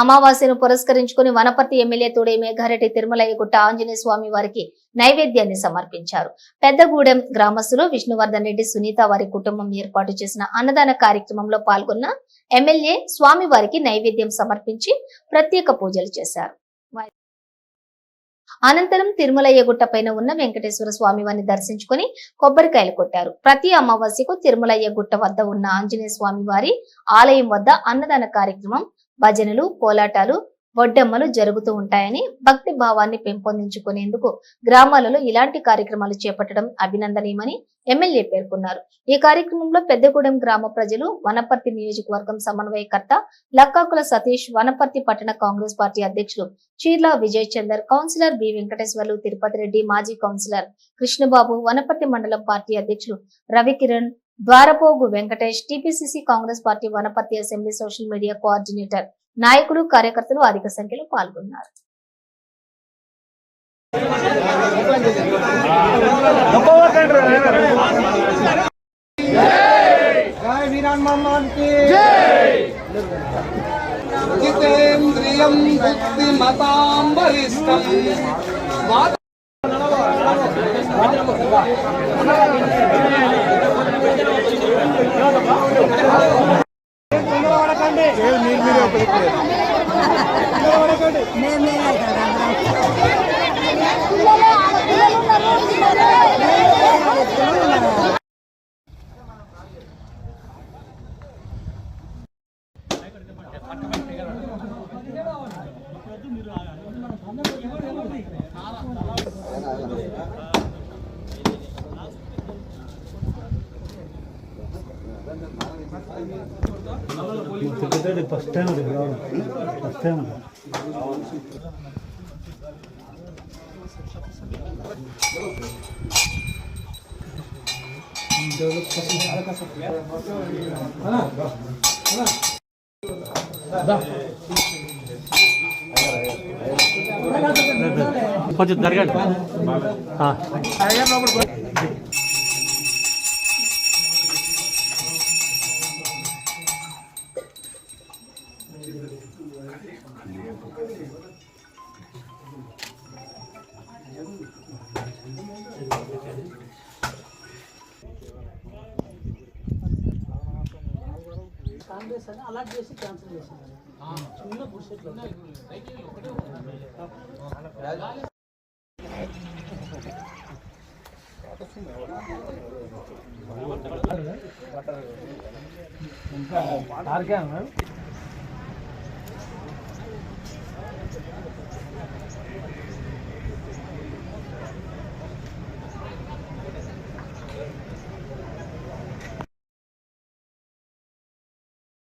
అమావాస్యను పురస్కరించుకుని వనపర్తి ఎమ్మెల్యే తోడే మేఘారెడ్డి తిరుమలయ్య గుట్ట ఆంజనేయ స్వామి వారికి నైవేద్యాన్ని సమర్పించారు. పెద్దగూడెం గ్రామస్తులు విష్ణువర్ధన్ రెడ్డి సునీత వారి కుటుంబం ఏర్పాటు చేసిన అన్నదాన కార్యక్రమంలో పాల్గొన్న ఎమ్మెల్యే స్వామి వారికి నైవేద్యం సమర్పించి ప్రత్యేక పూజలు చేశారు. అనంతరం తిరుమలయ్య గుట్ట పైన ఉన్న వెంకటేశ్వర స్వామి వారిని దర్శించుకుని కొబ్బరికాయలు కొట్టారు. ప్రతి అమావాస్యకు తిరుమలయ్య గుట్ట వద్ద ఉన్న ఆంజనేయ స్వామి వారి ఆలయం వద్ద అన్నదాన కార్యక్రమం భజనలు కోలాటాలు వడ్డమ్మలు జరుగుతూ ఉంటాయని భక్తి భావాన్ని పెంపొందించుకునేందుకు గ్రామాలలో ఇలాంటి కార్యక్రమాలు చేపట్టడం అభినందనీయమని ఎమ్మెల్యే పేర్కొన్నారు. ఈ కార్యక్రమంలో పెద్దగూడెం గ్రామ ప్రజలు వనపర్తి నియోజకవర్గం సమన్వయకర్త లక్కాకుల సతీష్ వనపర్తి పట్టణ కాంగ్రెస్ పార్టీ అధ్యక్షులు చీర్లా విజయ్ చందర్ కౌన్సిలర్ బి వెంకటేశ్వర్లు తిరుపతి రెడ్డి మాజీ కౌన్సిలర్ కృష్ణబాబు వనపర్తి మండలం పార్టీ అధ్యక్షులు Ravikiran Dwarapogu Venkatesh TPCC Congress party Wanaparthy assembly social media coordinator నాయకులు కార్యకర్తలు అధిక సంఖ్యలో పాల్గొన్నారు. జితేంద్రియం మీరు ఫస్ట్ టైం అది ఫస్ట్ టైం కొంచెం జరగండి. ఆ. కాంగ్రెస్ అని అలాట్ చేసి క్యాన్సిల్ చేసింది చిన్న బుడ్సెట్లో తారకే అన్నారు